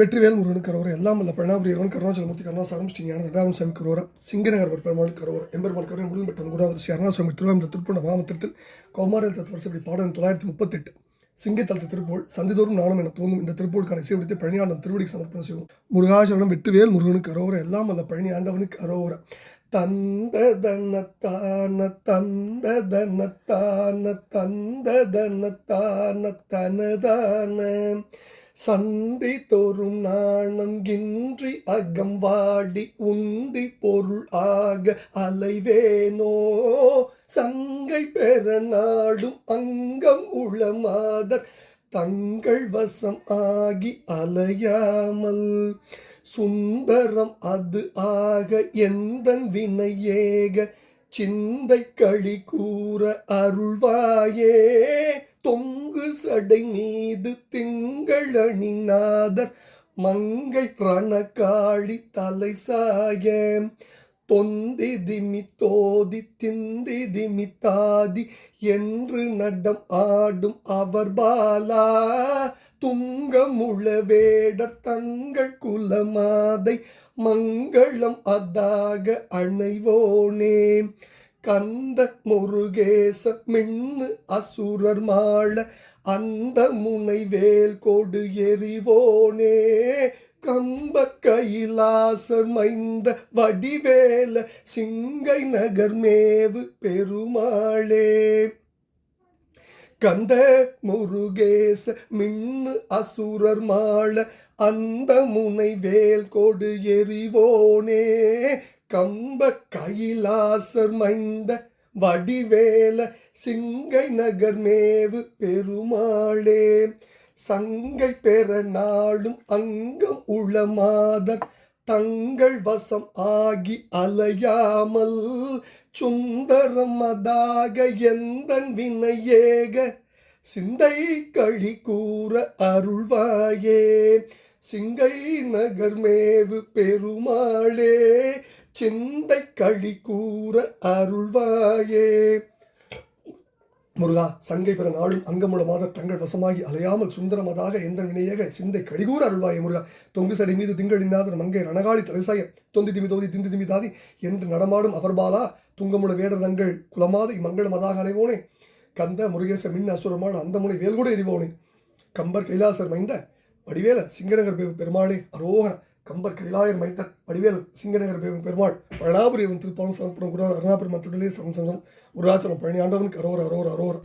வெற்றிவேல் முருகன் கரோர எல்லாம் வல்ல பிரணாபுரியவன் கருணாச்சலமூர்த்தி கருணாசாரம் ஸ்ரீ ஞான தண்டாவன் சாமி கரோரம் சிங்கநகர் பெருமாள் கரோர எம்பெருமாள் கரோர முருகன் பெற்ற குருநாதர் ஸ்ரீ அருணாசுவாமி திருவாமூர் திருப்பூர் மாவட்டத்தில் கௌமாரியல் தத்து வருஷப்படி பாடல் தொள்ளாயிரத்தி முப்பத்தெட்டு. சிங்கத்தலத்து திருப்போல் சந்திதோறும் நாளும் என தோன்றும். இந்த திருப்போலுக்கான இசையடித்து பழனியாண்டன் திருவடிக்கு சமர்ப்பணம் செய்வோம். முருகாசரணம் வெற்றிவேல் முருகனுக்கு கரோரம் எல்லாம் வல்ல பழனி ஆண்டவனுக்கு கரோரம் தந்த தனத்தான தந்த தனத்தான தந்த தனத்தான தனதான சந்தி தோறும் நாணங்கின்றி இன்றி அகம்வாடி உந்தி பொருள் ஆக அலைவேனோ? சங்கை பெற நாடும் அங்கம் உளமாதர் தங்கள் வசம் ஆகி அலையாமல். சுந்தரம் அது ஆக எந்த வினையேக? சிந்தை களி கூற அருள்வாயே? தொங்கு சடை மீது திங்கள் அணிநாதர் மங்கை ரணகாளி தலை சாய. தொந்தி திமி தோதி திந்தி திமி தாதி என்று நடம் ஆடும் அவர் பாலா. துங்கமுள வேடர் தங்கள் குலமாதை மங்களம் அதாக அணைவோனே. கந்த முருகேச மின்னு அசுரர் மாள அந்த முனை வேல் கொடு எறிவோனே. கம்ப கைலாசர் மைந்த வடிவேல சிங்கை நகர் மேவு பெருமாளே. கந்த முருகேச மின்னு அசுரர் மாள அந்த முனை வேல் கொடு எறிவோனே. கம்ப கைலாசர் மைந்த வடிவேல சிங்கை நகர் மேவு பெருமாளே. சங்கை பெற நாளும் அங்கம் உளமாதர் தங்கள் வசம் ஆகி அலையாமல். சுந்தரம் அதாக எந்தன் வினையேக? சிந்தை கழி கூற அருள்வாயே. சிங்கை நகர் மேவு பெருமாளே. சிந்தை கழி கூற அருள்வாயே. முருகா சங்கை பெற நாளும் அங்கமுள்ள மாதர் தங்கள் வசமாகி அலையாமல் சுந்தரமதாக எந்த வினையக சிந்தை கடிகூர அருள்வாய முருகா. தொங்கு சடை மீது திங்கள் இன்னாதர் மங்கை ரணகாளி தலைசாய தொந்தி திமி தோதி திந்தி திமி தாதி என்று நடமாடும் அவர்பாலா துங்கமுள்ள வேடர் தங்கள் குலமாதை மங்களமதாக அலைவோனே. கந்த முருகேச மின் அசுரமாள் அந்த முனை வேல்கூட எறிவோனே. கம்பர் கைலாசர் மைந்த வடிவேல சிங்கநகர் பெருமாளே அரோகர கம்பர் கைலாயர் மைந்த வடிவேல் சிங்கநகர் பெருமாள் பழனாபுரியவன் திருப்பாவும் சமர்ப்பணம் குரு அருணாபுரி மத்துடலே சமசங்கம் உருளாச்சலம் பழனி ஆண்டவனுக்கு அரோர் அரோர் அரோர்.